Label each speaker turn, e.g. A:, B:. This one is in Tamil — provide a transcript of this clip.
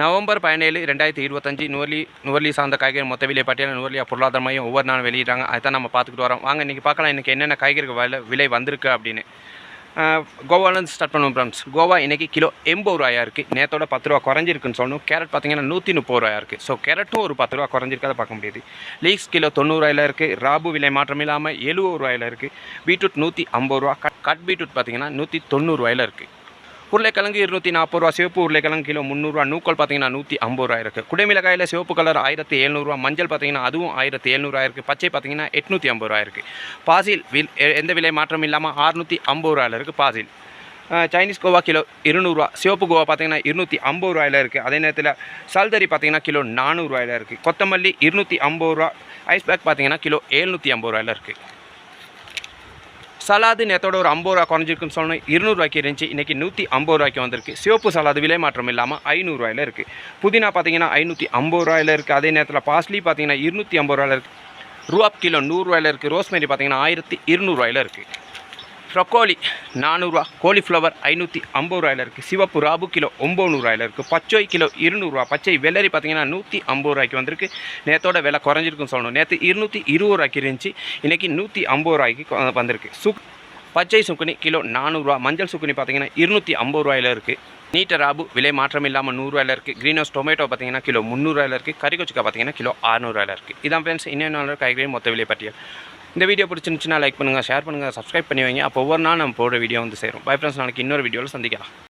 A: நவம்பர் பதினேழு ரெண்டாயிரத்தி இருபத்தஞ்சி நுவர்லி நுவர்லி சார்ந்த காய்கறி மொத்த விலை பட்டியலில் நுவர்லியா பொருளாதார மையம் ஒவ்வொரு நாளும் வெளியிடுறாங்க. அதை தான் நம்ம பார்த்துக்கிட்டு வரோம். வாங்க இன்றைக்கி பார்க்கலாம். இன்றைக்கி என்னென்ன காய்கறிகள் விலை விலை வந்திருக்கு அப்படின்னு. கோவாலேருந்து ஸ்டார்ட் பண்ணுவோம் ஃப்ரெண்ட்ஸ் கோவா இன்றைக்கி கிலோ எண்பது ரூபாயா இருக்குது நேத்தோட பத்து ரூபா குறைஞ்சிருக்குன்னு சொல்லணும் கேரட் பார்த்தீங்கன்னா நூற்றி முப்பது ரூபாயா இருக்குது ஸோ கேரட்டும் ஒரு பத்து ரூபா குறைஞ்சிருக்காத பார்க்க முடியுது. லீக்ஸ் கிலோ தொண்ணூறுவாயில் இருக்குது ராபு விலை மாற்றம் இல்லாமல் எழுபது ரூபாயில் இருக்குது பீட்ரூட் நூற்றி ஐம்பது ரூபா. கட் கட் பீட்ரூட் பார்த்தீங்கன்னா நூற்றி தொண்ணூறுவாயில் இருக்குது உருளைக்கிழங்கு இருநூற்றி நாற்பது ரூபா சிவப்பு உருளைக்கிழங்கு கிலோ முந்நூறுரூவா நூக்கல் பார்த்தீங்கன்னா நூற்றி ஐம்பது ரூபா இருக்குது குடைமிளகாயில் சிவப்பு கலர் ஆயிரத்தி எழுநூறுவா மஞ்சள் பார்த்தீங்கன்னா அதுவும் ஆயிரத்தி எழுநூறுவா இருக்குது பச்சை பார்த்தீங்கன்னா எட்நூற்றி ஐம்பது ரூபா இருக்குது பாசில் வில் எந்த விலை மாற்றம் இல்லாமல் அறுநூற்றி ஐம்பது ரூபாயில் இருக்குது பாசில். சைனீஸ் கோவா கிலோ இருநூறுவா சிவப்பு கோவா பார்த்தீங்கன்னா இருநூற்றி ஐம்பது ரூபாயில் இருக்குது அதே நேரத்தில் சல்தரி பார்த்தீங்கன்னா கிலோ நானூறுரூவாயில் இருக்குது கொத்தமல்லி இருநூற்றி ஐம்பது ரூபா ஐஸ் பேக் பார்த்தீங்கன்னா கிலோ எழுநூற்றி ஐம்பது ரூபாயில் இருக்குது சலாது நேத்தோட ஒரு ஐம்பது ரூபா குறைஞ்சிருக்குன்னு சொல்லணும். இருநூறுவாய்க்கு இருந்துச்சு. இன்றைக்கி நூற்றி ஐம்பது ரூபாய்க்கு வந்திருக்கு. சிவப்பு சலாது விலை மாற்றம் இல்லாமல் ஐநூறுரூவாயில் இருக்குது புதினா பார்த்தீங்கன்னா ஐநூற்றி ஐம்பது ரூபாயில் இருக்குது அதே நேரத்தில் பாஸ்லி பார்த்தீங்கன்னா இருநூற்றி ஐம்பது ரூபாயில் இருக்குது ரூபாப் கிலோ நூறுரூவாயில் இருக்குது ரோஸ்மேரி பார்த்தீங்கன்னா ஆயிரத்தி இருநூறுவாயில் இருக்குது ப்ரொக்கோலி நானூறுரூவா கோலிஃப்ளவர் ஐநூற்றி ஐம்பது ரூபாயில் இருக்குது சிவப்பு ராபு கிலோ ஒம்பது நூறுரூவாயில் இருக்குது பச்சை கிலோ இருநூறுவா பச்சை வெள்ளரி பார்த்தீங்கன்னா நூற்றி ஐம்பது ரூபாய்க்கு வந்திருக்கு. நேற்றோட விலை குறைஞ்சிருக்குன்னு சொல்லணும். நேற்று இருநூற்றி இருபது ரூபாய்க்கு இருந்துச்சு. இன்றைக்கி நூற்றி ஐம்பது ரூபாய்க்கு வந்திருக்கு. சுக் பச்சை சுக்குனி கிலோ நானூறுரூவா மஞ்சள் சுக்குனி பார்த்தீங்கன்னா இருநூற்றி ஐம்பது ரூபாயில் இருக்குது நீட்ட ராபு விலை மாற்றம் இல்லாமல் நூறுரூவாயில் இருக்குது க்ரீன் ஹவுஸ் டொமேட்டோ பார்த்தீங்கன்னா கிலோ முந்நூறுவாயில் இருக்குது கறிக்கொச்சிக்கா பார்த்தீங்கன்னா கிலோ அறுநூறுவாயில் இருக்குது இதான் ஃப்ரெண்ட்ஸ் இன்னும் காய்கறி மொத்த விலை பட்டியல். இந்த வீடியோ பிடிச்சிருந்துச்சுன்னா லைக் பண்ணுங்கள் ஷேர் பண்ணுங்கள் சப்ஸ்கிரைப் பண்ணி வைங்க. அப்போ ஒவ்வொரு நாள் நம்ம போடுற வீடியோ வந்து சேரும். பை ஃப்ரெண்ட்ஸ் நாளைக்கு இன்னொரு வீடியோவில் சந்திக்கலாம்.